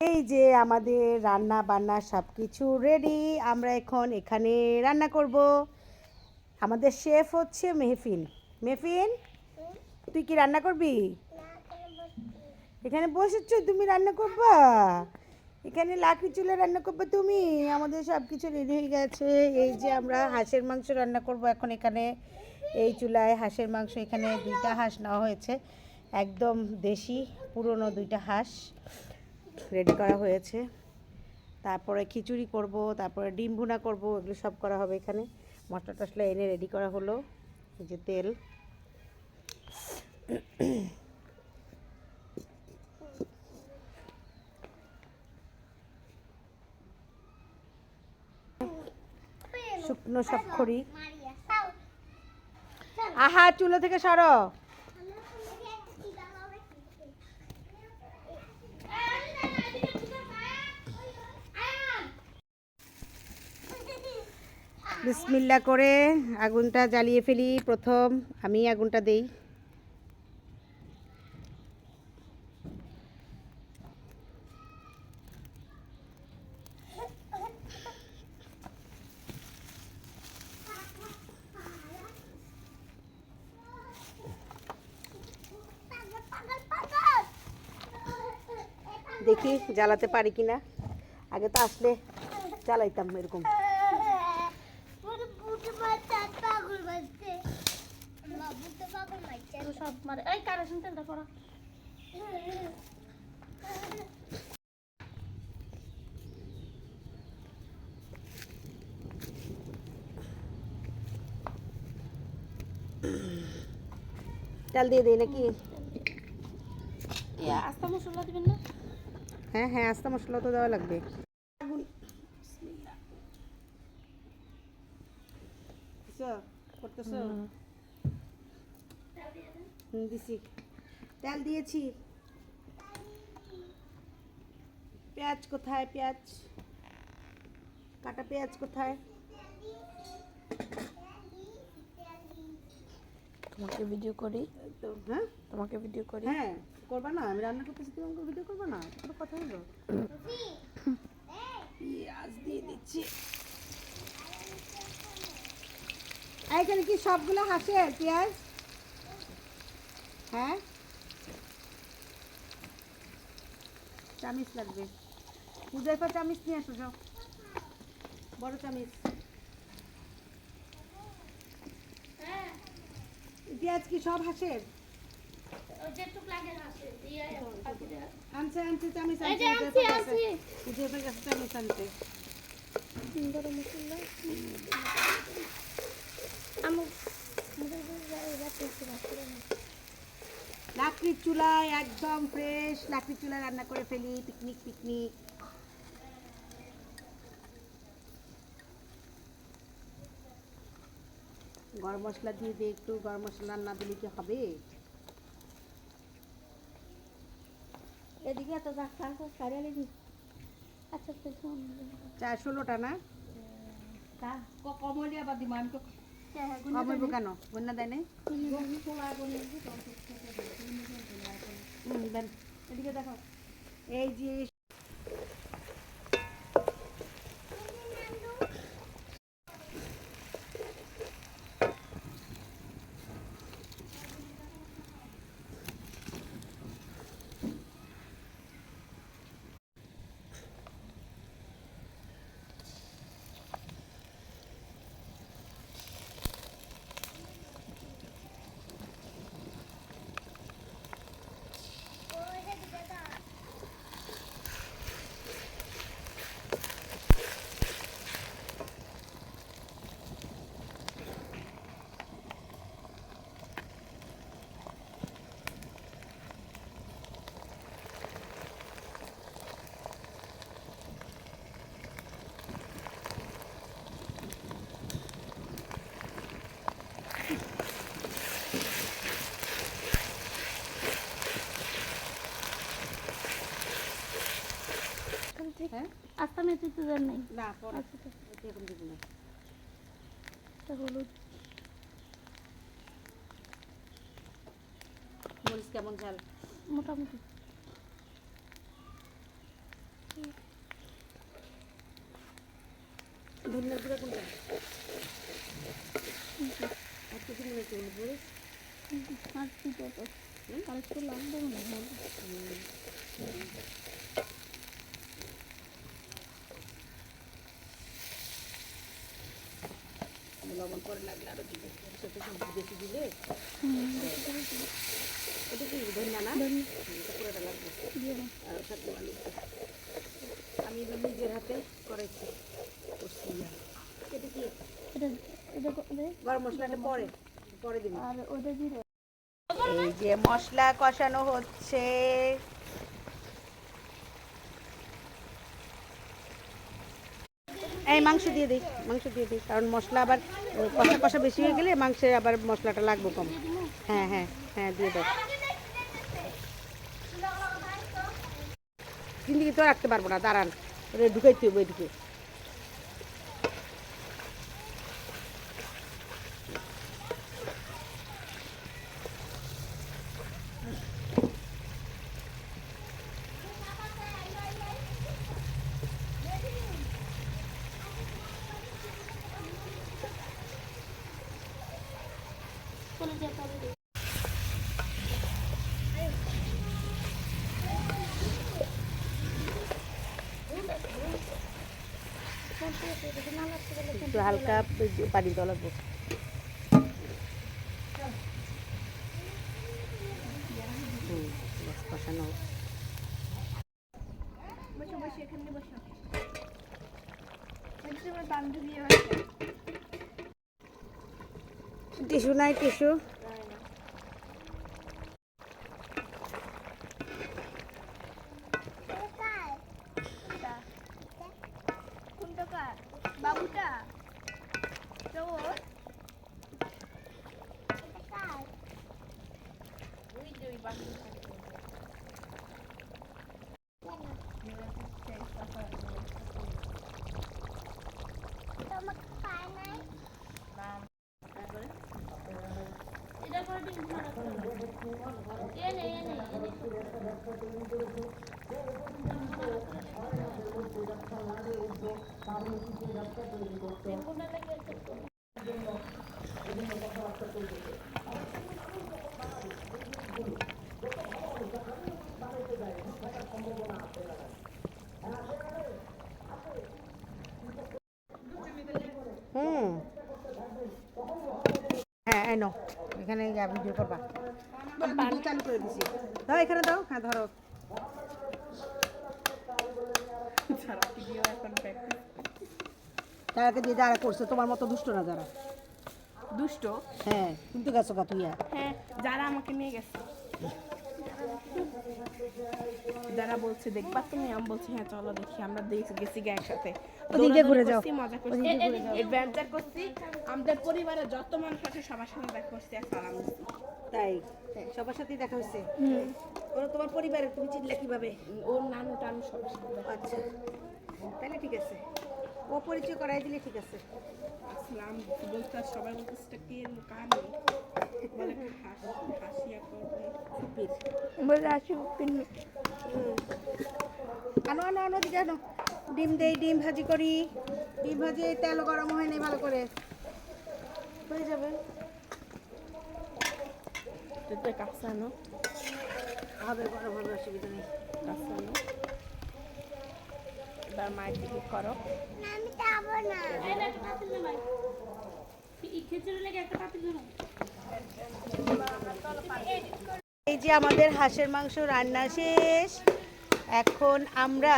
এই যে আমাদের রান্না বান্না সব কিছু রেডি আমরা এখন এখানে রান্না করব। আমাদের শেফ হচ্ছে মেহফিন। মেহফিন, তুই কি রান্না করবি? এখানে বসেছ? তুমি রান্না করবা? এখানে লাকড়ি চুলে রান্না করবে তুমি? আমাদের সব কিছু রেডি হয়ে গেছে। এই যে আমরা হাঁসের মাংস রান্না করব এখন এখানে। এই চুলায় হাঁসের মাংস, এখানে দুইটা হাঁস নেওয়া হয়েছে। একদম দেশি, পুরনো দুইটা হাঁস। রেডি করা হয়েছে। তারপরে খিচুড়ি করব, তারপরে ডিম ভুনা করব, এগুলো সব করা হবে এখানে। মশলা টশলা এনে রেডি করা হলো যে তেল। শুকনো সব খড়ি আহা, চুলো থেকে সরো। বিসমিল্লা করে আগুনটা জ্বালিয়ে ফেলি। প্রথম আমি আগুনটা দেই। দেখি জ্বালাতে পারি কিনা। আগে তো আসলে জ্বালাইতাম এরকম। সব মারে এই কারোসিন তেলটা পড়া তেল দিয়ে দিই নাকি আস্তা মশলা দিবেন না হ্যাঁ হ্যাঁ আস্তা মশলা তো দেওয়া লাগবে করতেছো দিছি। তেল দিয়েছি। পেঁয়াজ কোথায়? পেঁয়াজ। কাটা পেঁয়াজ কোথায়? তোমাকে ভিডিও করি? তো হ্যাঁ? তোমাকে ভিডিও করি? হ্যাঁ করবা না। আমি রান্না করতেছি তুমি আমাকে ভিডিও করবা না? কোনো কথা হলো? পেঁয়াজ দিয়ে দিচ্ছি। এইখানে কি সবগুলো হাসে পেঁয়াজ? হ্যাঁ চামিচ লাগবে পূজার পর চামিচ নিয়ে আসো যাও বড় চামিচ পেঁয়াজ কি সব হাসের আনছে আনছে চামিচ আনছে আনছি আনছি পূজার পর চামিচ আনতে গরম মশলা আমি লাকড়ির চুলায় একদম ফ্রেশ লাকড়ির চুলায় রান্না করে ফেলি পিকনিক পিকনিক গরম মশলা দিয়ে দিয়ে একটু গরম মশলা না দিলে কি হবে? এদিকে তো আচ্ছা আচ্ছা ষোলোটা না? কমলিয়া বা দিমান তো কমাইব কেন বন্যা দেয় নাই? দেন এদিকে দেখো। এই যে মনে হচ্ছে দেন নাই হলুদ মরিচ কেমন ঝাল মোটামুটি ধনিয়ার গুঁড়া কোনটা আর কিছু মনে হচ্ছে লবণ করে লাগলে আরও দিবে। বেশি দিলে এটা কি ধনিয়া। না পুরোটা লাগবে। আর সাথে আলু। আমি এবার নিজের হাতে করেছি করছি এটা কি? গরম মশলাটা পরে পরে দিবি। আর ওটা জিরে এই যে মশলা কষানো হচ্ছে। এই, মাংস দিয়ে দিই, মাংস দিয়ে দিই, কারণ মশলা আবার কষা কষা বেশি হয়ে গেলে মাংসে আবার মশলাটা লাগবে কম। হ্যাঁ হ্যাঁ হ্যাঁ দিয়ে দাও কিন্তু তো রাখতে পারব না, দাঁড়ান ঢুকাইতে হবে এদিকে। একটু হালকা পানি লাগবে হুম, কষানো বান্ধবী টিস্যু নাই টিস্যু। বাবুটা তোর ওই যে ওই বাবু এটা করে দিন এনে এনে এনে হুম। হ্যাঁ এই নাও এখানে ভিডিও করবা। চালু করে দিছি। দাও এখানে দাও। হ্যাঁ ধরো। তারাকে দিয়ে যারা করছে তোমার মতো দুষ্ট না যারা। দুষ্ট? হ্যাঁ কিন্তু গেছো গা তুই হ্যাঁ যারা আমাকে নিয়ে গেছে। যারা বলছে দেখবা তুমি? আমি বলছি হ্যাঁ চলো দেখি আমরা দেখি গেছি গা একসাথে। ওদিকে ঘুরে যাও। করছি, মজা করছি অ্যাডভেঞ্চার করছি আমাদের পরিবারের যত মানুষ আছে সবার সাথে দেখা করছি আর সালাম তাই। সবার সাথেই দেখা হয়েছে। ওরা তোমার পরিবারের তুমি চিনলে কীভাবে? ওর নানু টানু সবার সাথে আচ্ছা। তাহলে ঠিক আছে। ও পরিচয় করাই দিলে ঠিক আছে। সালাম দিচ্ছি বলতে সবাই বলতেছে এটা কে বলে হাসি হাসিয়া করবে। বলে আসি পিন আনো আনো আনো দিকে আনো। ডিম দেই ডিম ভাজি করি। ডিম ভাজি তেল গরম হয় নাই ভালো করে। হয়ে যাবে। হবে হবে অসুবিধা নেই। এবার মায়ের দিকে করো। আমি যাব না। এই একটা পাতিল না ভাই খিচুড়ি লেগে একটা পাতিল না এই যে আমাদের হাঁসের মাংস রান্না শেষ। এখন আমরা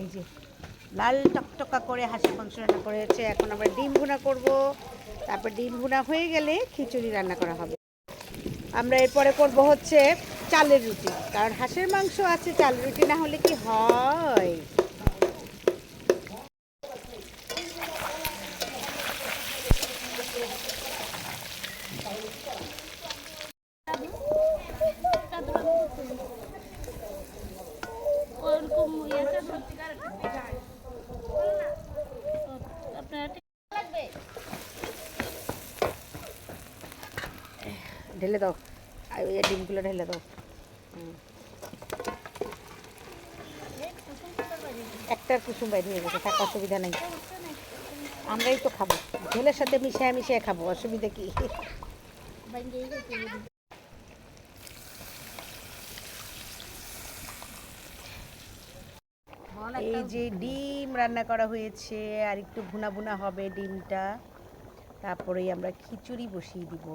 এই যে লাল টকটকা করে হাঁসের মাংস রান্না করেছে এখন আমরা ডিম ভুনা করব। তারপর ডিম ভুনা হয়ে গেলে খিচুড়ি রান্না করা হবে। আমরা এরপরে করব হচ্ছে চালের রুটি। কারণ হাঁসের মাংস আছে চালের রুটি না হলে কি হয়? আপনার লাগবে ঢেলে দাও। ওই ডিমগুলো ঢেলে দাও। হুম। একটার কুসুম বাইরে হয়ে গেছে থাকা অসুবিধা নেই। আমরাই তো খাব। ঝোলের সাথে মিশিয়ে মিশিয়ে খাব, অসুবিধা কি? এই যে ডিম রান্না করা হয়েছে, আর একটু ভুনা ভুনা হবে ডিমটা। তারপরেই আমরা খিচুড়ি বসিয়ে দিব।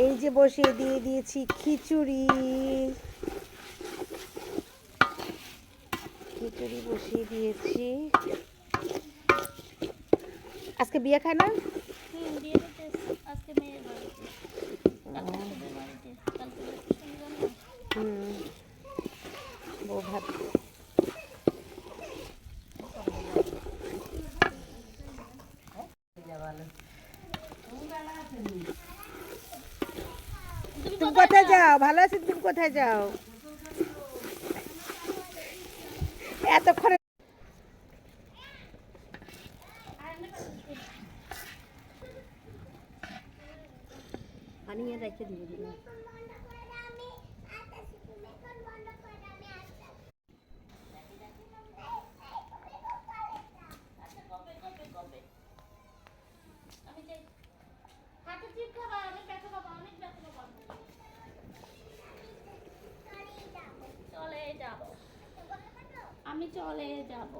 এই যে বসিয়ে দিয়ে দিয়েছি খিচুড়ি। খিচুড়ি বসিয়ে দিয়েছি। আজকে বিয়ে খায় না? হুম বিয়ে করতে এসেছি। আজকে মেয়ের বাড়িতে কালকে তোদের বাড়িতে কালকে হচ্ছে শনিবার না হুম বউ ভাত তুমি কোথায় যাও ভালো আছো তুমি কোথায় যাও? এতক্ষণে আনিয়ে রেখে দিবি দিবি আমি যাই হাতে চিপ খাবা অনেক ব্যথা পাবো অনেক ব্যথা পাবো চলে যাব আমি চলে যাব।